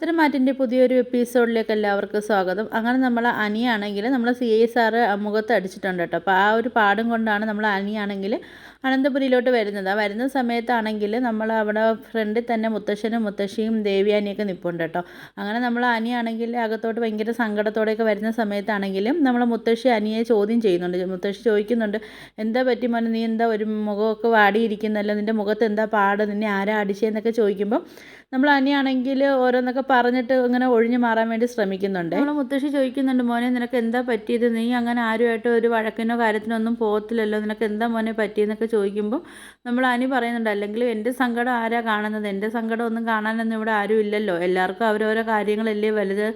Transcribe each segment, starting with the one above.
ഉത്തരമാറ്റിന്റെ പുതിയൊരു എപ്പിസോഡിലേക്ക് എല്ലാവർക്കും സ്വാഗതം. അങ്ങനെ നമ്മൾ അനിയാണെങ്കിൽ നമ്മൾ സി ഐ സാറ് മുഖത്ത് അടിച്ചിട്ടുണ്ട് കേട്ടോ. അപ്പോൾ ആ ഒരു പാടും കൊണ്ടാണ് നമ്മൾ അനിയാണെങ്കിൽ അനന്തപുരിയിലോട്ട് വരുന്നത്. ആ വരുന്ന സമയത്താണെങ്കിൽ നമ്മൾ അവിടെ ഫ്രണ്ടിൽ തന്നെ മുത്തശ്ശനും മുത്തശ്ശിയും ദേവിയാനിയൊക്കെ നിൽപ്പുണ്ട് കേട്ടോ. അങ്ങനെ നമ്മൾ അനിയാണെങ്കിൽ അകത്തോട്ട് ഭയങ്കര സങ്കടത്തോടെയൊക്കെ വരുന്ന സമയത്താണെങ്കിലും നമ്മൾ മുത്തശ്ശി അനിയെ ചോദ്യം ചെയ്യുന്നുണ്ട്. മുത്തശ്ശി ചോദിക്കുന്നുണ്ട് എന്താ പറ്റി മോനെ? നീ എന്താ ഒരു മുഖമൊക്കെ വാടിയിരിക്കുന്നല്ലോ? നിന്റെ മുഖത്ത് എന്താ പാട്? നിന്നെ ആരാ അടിച്ചതെന്നൊക്കെ ചോദിക്കുമ്പോൾ നമ്മൾ അനിയാണെങ്കിൽ ഓരോന്നൊക്കെ പറഞ്ഞിട്ട് ഇങ്ങനെ ഒഴിഞ്ഞു മാറാൻ വേണ്ടി ശ്രമിക്കുന്നുണ്ട്. നമ്മൾ മുത്തശ്ശി ചോദിക്കുന്നുണ്ട് മോനെ നിനക്ക് എന്താ പറ്റിയത്? നീ അങ്ങനെ ആരുമായിട്ട് ഒരു വഴക്കിനോ കാര്യത്തിനോ ഒന്നും പോകത്തില്ലല്ലോ. നിനക്ക് എന്താ മോനെ പറ്റിയെന്നൊക്കെ ചോദിക്കുമ്പോൾ നമ്മൾ അനി പറയുന്നുണ്ട് അല്ലെങ്കിൽ എന്റെ സങ്കടം ആരാ കാണുന്നത്? എന്റെ സങ്കടം ഒന്നും കാണാനൊന്നും ഇവിടെ ആരും ഇല്ലല്ലോ എല്ലാവർക്കും അവരോരോ കാര്യങ്ങളല്ലേ വലുത്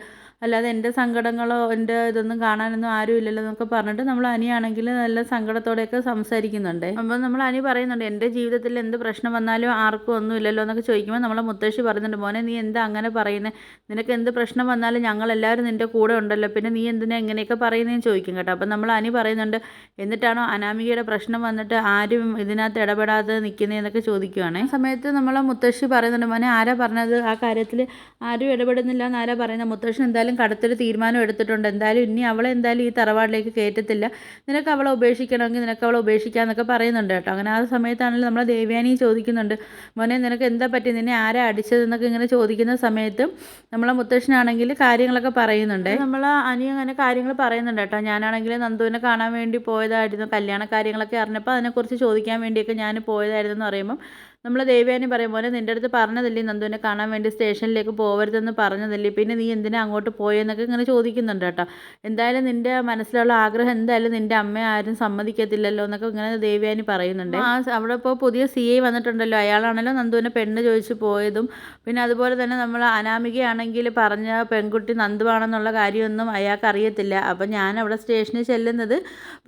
അല്ലാതെ എന്റെ സങ്കടങ്ങളോ എന്റെ ഇതൊന്നും കാണാനൊന്നും ആരും ഇല്ലല്ലോ എന്നൊക്കെ പറഞ്ഞിട്ട് നമ്മൾ അനിയാണെങ്കിൽ നല്ല സങ്കടത്തോടെയൊക്കെ സംസാരിക്കുന്നുണ്ട്. അപ്പം നമ്മൾ അനി പറയുന്നുണ്ട് എന്റെ ജീവിതത്തിൽ എന്ത് പ്രശ്നം വന്നാലും ആർക്കും ഒന്നും ഇല്ലല്ലോ എന്നൊക്കെ ചോദിക്കുമ്പോൾ നമ്മളെ മുത്തശ്ശി പറയുന്നുണ്ട് മോനെ നീ എന്താ അങ്ങനെ പറയുന്നത് നിനക്ക് എന്ത് പ്രശ്നം വന്നാലും ഞങ്ങൾ ഞങ്ങളെല്ലാവരും നിന്റെ കൂടെ ഉണ്ടല്ലോ പിന്നെ നീ എന്തിനാ എങ്ങനെയൊക്കെ പറയുന്നതെന്ന് ചോദിക്കും കേട്ടോ. അപ്പം നമ്മൾ അനി പറയുന്നുണ്ട് എന്നിട്ടാണോ അനാമികയുടെ പ്രശ്നം വന്നിട്ട് ആരും ഇതിനകത്ത് ഇടപെടാതെ നിൽക്കുന്നതെന്നൊക്കെ ചോദിക്കുവാണ്. സമയത്ത് നമ്മളെ മുത്തശ്ശി പറയുന്നുണ്ട് മോനെ ആരാ പറഞ്ഞത്? ആ കാര്യത്തിൽ ആരും ഇടപെടുന്നില്ല എന്നാരാ പറയുന്നത്? മുത്തശ്ശി എന്തായാലും കടുത്തൊരു തീരുമാനം എടുത്തിട്ടുണ്ട്. എന്തായാലും ഇനി അവളെ എന്തായാലും ഈ തറവാടിലേക്ക് കയറ്റത്തില്ല. നിനക്ക് അവളെ ഉപേക്ഷിക്കണമെങ്കിൽ നിനക്ക് അവളെ ഉപേക്ഷിക്കാമെന്നൊക്കെ പറയുന്നുണ്ട് കേട്ടോ. അങ്ങനെ ആ സമയത്താണെങ്കിലും നമ്മളെ ദേവ്യാനി ചോദിക്കുന്നുണ്ട്. മോനെ നിനക്ക് എന്താ പറ്റി? നിന്നെ ആരാ അടിച്ചതെന്നൊക്കെ ഇങ്ങനെ ചോദിക്കുന്ന സമയത്ത് നമ്മളെ മുത്തശ്ശനാണെങ്കിൽ കാര്യങ്ങളൊക്കെ പറയുന്നുണ്ട്. നമ്മൾ അനി അങ്ങനെ കാര്യങ്ങൾ പറയുന്നുണ്ട് കേട്ടോ. ഞാനാണെങ്കിൽ നന്ദുവിനെ കാണാൻ വേണ്ടി പോയതായിരുന്നു. കല്യാണ കാര്യങ്ങളൊക്കെ അറിഞ്ഞപ്പോൾ അതിനെക്കുറിച്ച് ചോദിക്കാൻ വേണ്ടിയൊക്കെ ഞാൻ പോയതായിരുന്നു എന്ന് പറയുമ്പം നമ്മൾ ദേവ്യാനി പറയും പോലെ നിന്റെ അടുത്ത് പറഞ്ഞതല്ലേ നന്ദുവിനെ കാണാൻ വേണ്ടി സ്റ്റേഷനിലേക്ക് പോകരുതെന്ന് പറഞ്ഞതല്ലേ? പിന്നെ നീ എന്തിനാ അങ്ങോട്ട് പോയെന്നൊക്കെ ഇങ്ങനെ ചോദിക്കുന്നുണ്ട് കേട്ടോ. എന്തായാലും നിന്റെ മനസ്സിലുള്ള ആഗ്രഹം എന്തായാലും നിന്റെ അമ്മ ആരും സമ്മതിക്കത്തില്ലല്ലോ എന്നൊക്കെ ഇങ്ങനെ ദേവ്യാനി പറയുന്നുണ്ട്. ആ അവിടെ ഇപ്പോൾ പുതിയ സി ഐ വന്നിട്ടുണ്ടല്ലോ. അയാളാണല്ലോ നന്ദുവിനെ പെണ്ണ് ചോദിച്ച് പോയതും. പിന്നെ അതുപോലെ തന്നെ നമ്മൾ അനാമികയാണെങ്കിൽ പറഞ്ഞ പെൺകുട്ടി നന്ദുവാണെന്നുള്ള കാര്യമൊന്നും അയാൾക്ക് അറിയത്തില്ല അപ്പം ഞാൻ അവിടെ സ്റ്റേഷനിൽ ചെല്ലുന്നത്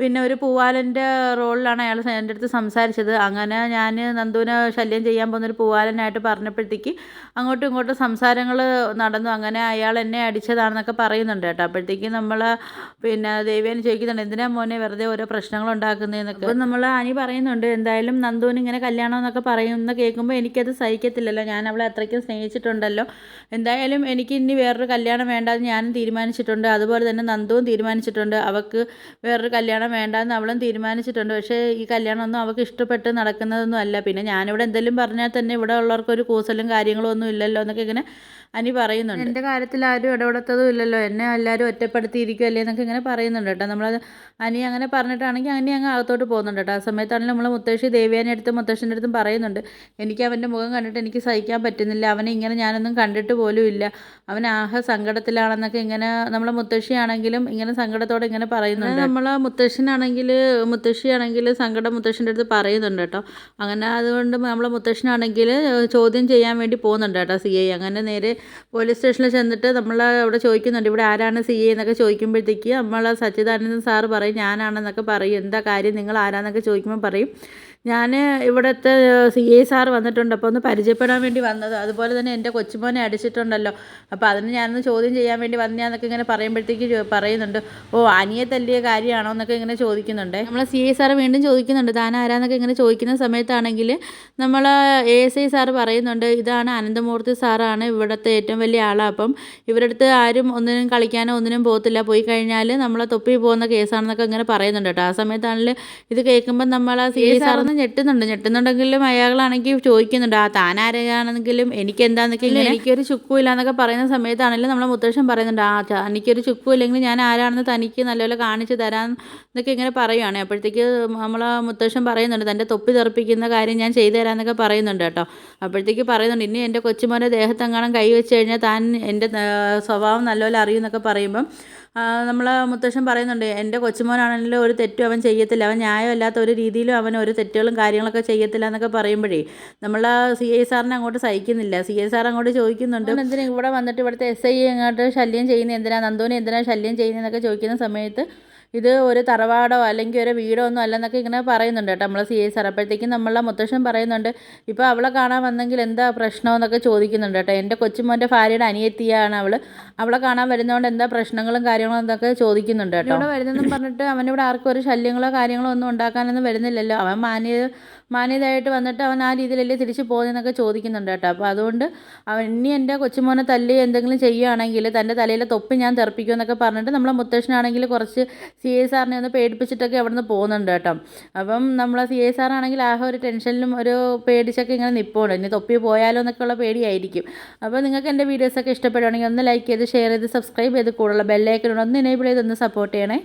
പിന്നെ ഒരു പൂവാലന്റെ റോളിലാണ് അയാൾ എന്റെ അടുത്ത് സംസാരിച്ചത്. അങ്ങനെ ഞാൻ നന്ദുവിനെ ശല്യം ചെയ്യാൻ പോകുന്നൊരു പൂവാലനായിട്ട് പറഞ്ഞപ്പോഴത്തേക്ക് അങ്ങോട്ടും ഇങ്ങോട്ടും സംസാരങ്ങൾ നടന്നു. അങ്ങനെ അയാൾ എന്നെ അടിച്ചതാണെന്നൊക്കെ പറയുന്നുണ്ട് കേട്ടോ. അപ്പോഴത്തേക്ക് നമ്മൾ പിന്നെ ദേവിയനെ ചോദിക്കുന്നുണ്ട് എന്തിനാ മോനെ വെറുതെ ഓരോ പ്രശ്നങ്ങൾ ഉണ്ടാക്കുന്നതെന്നൊക്കെ അപ്പം നമ്മൾ അനി പറയുന്നുണ്ട് എന്തായാലും നന്ദുവിന് ഇങ്ങനെ കല്യാണം എന്നൊക്കെ പറയുന്ന കേൾക്കുമ്പോൾ എനിക്കത് സഹിക്കത്തില്ലല്ലോ. ഞാൻ അവളെ അത്രയ്ക്കും സ്നേഹിച്ചിട്ടുണ്ടല്ലോ. എന്തായാലും എനിക്ക് ഇനി വേറൊരു കല്യാണം വേണ്ടെന്ന് ഞാനും തീരുമാനിച്ചിട്ടുണ്ട്. അതുപോലെ തന്നെ നന്ദുവും തീരുമാനിച്ചിട്ടുണ്ട്. അവൾക്ക് വേറൊരു കല്യാണം വേണ്ടെന്ന് അവളും തീരുമാനിച്ചിട്ടുണ്ട്. പക്ഷേ ഈ കല്യാണമൊന്നും അവൾക്ക് ഇഷ്ടപ്പെട്ട് നടക്കുന്നതൊന്നും അല്ല. പിന്നെ ഞാനിവിടെ എന്തെങ്കിലും പറഞ്ഞാൽ തന്നെ ഇവിടെ ഉള്ളവർക്ക് ഒരു കൂസലും കാര്യങ്ങളും ഒന്നും ഇല്ലല്ലോ എന്നൊക്കെ ഇങ്ങനെ അനി പറയുന്നുണ്ട്. എന്റെ കാര്യത്തിൽ ആരും ഇടപെടത്തതും ഇല്ലല്ലോ. എന്നെ എല്ലാവരും ഒറ്റപ്പെടുത്തിയിരിക്കുമല്ലേ എന്നൊക്കെ ഇങ്ങനെ പറയുന്നുണ്ട് കേട്ടോ. നമ്മളത് അനി അങ്ങനെ പറഞ്ഞിട്ടാണെങ്കിൽ അനി അങ്ങ് അകത്തോട്ട് പോകുന്നുണ്ട് കേട്ടോ. ആ സമയത്താണെങ്കിൽ നമ്മൾ മുത്തശ്ശി ദേവിയാനെ അടുത്ത് മുത്തശ്ശന്റെ അടുത്തും പറയുന്നുണ്ട്. എനിക്ക് അവന്റെ മുഖം കണ്ടിട്ട് എനിക്ക് സഹിക്കാൻ പറ്റുന്നില്ല. അവനെ ഇങ്ങനെ ഞാനൊന്നും കണ്ടിട്ട് പോലും ഇല്ല. അവൻ ആഹ സങ്കടത്തിലാണെന്നൊക്കെ ഇങ്ങനെ നമ്മളെ മുത്തശ്ശിയാണെങ്കിലും ഇങ്ങനെ സങ്കടത്തോടെ ഇങ്ങനെ പറയുന്നുണ്ട്. നമ്മളെ മുത്തശ്ശനാണെങ്കിൽ മുത്തശ്ശിയാണെങ്കിൽ സങ്കടം മുത്തശ്ശന്റെ അടുത്ത് പറയുന്നുണ്ട് കേട്ടോ. അങ്ങനെ അതുകൊണ്ട് നമ്മളെ മുത്തശ്ശനാണെങ്കിൽ ചോദ്യം ചെയ്യാൻ വേണ്ടി പോകുന്നുണ്ട് കേട്ടോ സി ഐ. അങ്ങനെ നേരെ പോലീസ് സ്റ്റേഷനിൽ ചെന്നിട്ട് നമ്മൾ അവിടെ ചോദിക്കുന്നുണ്ട് ഇവിടെ ആരാണ് സി ഐ? എന്നൊക്കെ ചോദിക്കുമ്പോഴത്തേക്ക് നമ്മൾ സച്ചിദാനന്ദൻ സാറ് പറയും ഞാനാണെന്നൊക്കെ പറയും. എന്താ കാര്യം? നിങ്ങൾ ആരാന്നൊക്കെ ചോദിക്കുമ്പോൾ പറയും. ഞാൻ ഇവിടുത്തെ സി ഐ സാർ വന്നിട്ടുണ്ട്. അപ്പോൾ ഒന്ന് പരിചയപ്പെടാൻ വേണ്ടി വന്നത്. അതുപോലെ തന്നെ എന്റെ കൊച്ചുമോനെ അടിച്ചിട്ടുണ്ടല്ലോ. അപ്പോൾ അതിന് ഞാനൊന്ന് ചോദ്യം ചെയ്യാൻ വേണ്ടി വന്നയാന്നൊക്കെ ഇങ്ങനെ പറയുമ്പോഴത്തേക്ക് പറയുന്നുണ്ട്. ഓ അനിയെ തല്ലിയ കാര്യമാണോ എന്നൊക്കെ ഇങ്ങനെ ചോദിക്കുന്നുണ്ട്. നമ്മൾ സി ഐ സാർ വീണ്ടും ചോദിക്കുന്നുണ്ട്. താൻ ആരാന്നൊക്കെ ഇങ്ങനെ ചോദിക്കുന്ന സമയത്താണെങ്കിൽ നമ്മൾ എ എസ് ഐ സാർ പറയുന്നുണ്ട് ഇതാണ് അനന്തമൂർത്തി സാറാണ് ഇവിടുത്തെ ഏറ്റവും വലിയ ആളാണ് അപ്പം ഇവരടുത്ത് ആരും ഒന്നിനും കളിക്കാനോ ഒന്നിനും പോകത്തില്ല. പോയി കഴിഞ്ഞാൽ നമ്മളെ തൊപ്പി പോകുന്ന കേസാണെന്നൊക്കെ ഇങ്ങനെ പറയുന്നുണ്ട് കേട്ടോ. ആ സമയത്താണെങ്കിൽ ഇത് കേൾക്കുമ്പോൾ നമ്മൾ സി ഐ സാറൊന്ന് ഞെട്ടുന്നുണ്ട്. ഞെട്ടുന്നുണ്ടെങ്കിലും അയാളാണെങ്കിൽ ചോദിക്കുന്നുണ്ട് ആ താൻ ആരാണെങ്കിലും? എനിക്ക് എന്താണെന്നൊക്കെ ഇങ്ങനെ എനിക്കൊരു ചുക്കുമില്ല എന്നൊക്കെ പറയുന്ന സമയത്താണെങ്കിലും നമ്മളെ മുത്തശ്ശൻ പറയുന്നുണ്ട് ആ എനിക്കൊരു ചുക്കും ഇല്ലെങ്കിൽ ഞാൻ ആരാണെന്ന് തനിക്ക് നല്ലപോലെ കാണിച്ചു തരാൻ എന്നൊക്കെ ഇങ്ങനെ പറയുവാണ്. അപ്പോഴത്തേക്ക് നമ്മളെ മുത്തശ്ശൻ പറയുന്നുണ്ട് തന്റെ തൊപ്പി തെറിപ്പിക്കുന്ന കാര്യം ഞാൻ ചെയ്തു തരാമെന്നൊക്കെ പറയുന്നുണ്ട് കേട്ടോ. അപ്പോഴത്തേക്ക് പറയുന്നുണ്ട് ഇനി എന്റെ കൊച്ചുമോന്റെ ദേഹത്തെങ്ങാനും കൈ വെച്ച് കഴിഞ്ഞാൽ താൻ എന്റെ സ്വഭാവം നല്ലപോലെ അറിയുമെന്നൊക്കെ പറയുമ്പം നമ്മൾ മുത്തശ്ശൻ പറയുന്നുണ്ട് എന്റെ കൊച്ചുമോനാണെങ്കിലും ഒരു തെറ്റും അവൻ ചെയ്യത്തില്ല. അവൻ ന്യായമല്ലാത്ത ഒരു രീതിയിലും അവൻ ഒരു തെറ്റുകളും കാര്യങ്ങളൊക്കെ ചെയ്യത്തില്ല എന്നൊക്കെ പറയുമ്പോഴേ നമ്മൾ സി ഐ സാറിനെ അങ്ങോട്ട് സഹിക്കുന്നില്ല. സി ഐ സാർ അങ്ങോട്ട് ചോദിക്കുന്നുണ്ട് "അവൻ എന്തിനാ ഇവിടെ വന്നിട്ട് ഇവിടുത്തെ എസ് ഐ അങ്ങോട്ട് ശല്യം ചെയ്യുന്നത് എന്തിനാ നന്ദുവിനെ എന്തിനാ ശല്യം ചെയ്യുന്നതെന്നൊക്കെ ചോദിക്കുന്ന സമയത്ത് ഇത് ഒരു തറവാടോ അല്ലെങ്കിൽ ഒരു വീടോ ഒന്നും അല്ലെന്നൊക്കെ ഇങ്ങനെ പറയുന്നുണ്ട് കേട്ടോ. നമ്മളെ സി ഐ സാർ. അപ്പോഴത്തേക്കും നമ്മളെ മുത്തശ്ശൻ പറയുന്നുണ്ട് ഇപ്പോൾ അവളെ കാണാൻ വന്നെങ്കിൽ എന്താ പ്രശ്നമെന്നൊക്കെ ചോദിക്കുന്നുണ്ട് കേട്ടോ. എന്റെ കൊച്ചുമോന്റെ ഭാര്യയുടെ അനിയത്തിയാണ് അവൾ അവളെ കാണാൻ വരുന്നതുകൊണ്ട് എന്താ പ്രശ്നങ്ങളും കാര്യങ്ങളും എന്നൊക്കെ ചോദിക്കുന്നുണ്ട് കേട്ടോ. ഇവിടെ വരുന്നെന്നും പറഞ്ഞിട്ട് അവനിവിടെ ആർക്കും ഒരു ശല്യങ്ങളോ കാര്യങ്ങളോ ഒന്നും ഉണ്ടാക്കാനൊന്നും വരുന്നില്ലല്ലോ. അവൻ മാന്യ മാന്യതായിട്ട് വന്നിട്ട് അവൻ ആ രീതിയിലല്ലേ തിരിച്ച് പോകുന്നതെന്നൊക്കെ ചോദിക്കുന്നുണ്ട് കേട്ടോ. അപ്പോൾ അതുകൊണ്ട് അവൻ ഇനി എന്റെ കൊച്ചുമോനെ തല്ലി എന്തെങ്കിലും ചെയ്യുകയാണെങ്കിൽ തന്റെ തലയിലെ തൊപ്പി ഞാൻ തെറിപ്പിക്കുമെന്നൊക്കെ പറഞ്ഞിട്ട് നമ്മളെ മുത്തശ്ശനാണെങ്കിൽ കുറച്ച് സി ഐ സാറിനെ ഒന്ന് പേടിപ്പിച്ചിട്ടൊക്കെ അവിടെ നിന്ന് പോകുന്നുണ്ട് കേട്ടോ. അപ്പം നമ്മൾ സി ഐ സാറാണെങ്കിൽ ആകെ ഒരു ടെൻഷനിലും ഒരു പേടിച്ചൊക്കെ ഇങ്ങനെ നിൽപ്പുണ്ട് ഇനി തൊപ്പി പോയാലോ എന്നൊക്കെയുള്ള പേടിയായിരിക്കും. അപ്പോൾ നിങ്ങൾക്ക് എന്റെ വീഡിയോസൊക്കെ ഇഷ്ടപ്പെടുകയാണെങ്കിൽ ഒന്ന് ലൈക്ക് ചെയ്ത് ഷെയർ ചെയ്ത് സബ്സ്ക്രൈബ് ചെയ്ത് കൂടുതലുള്ള ബെല്ലൈക്കൺ ഒന്ന് എനേബിൾ ചെയ്ത് ഒന്ന് സപ്പോർട്ട് ചെയ്യണേ.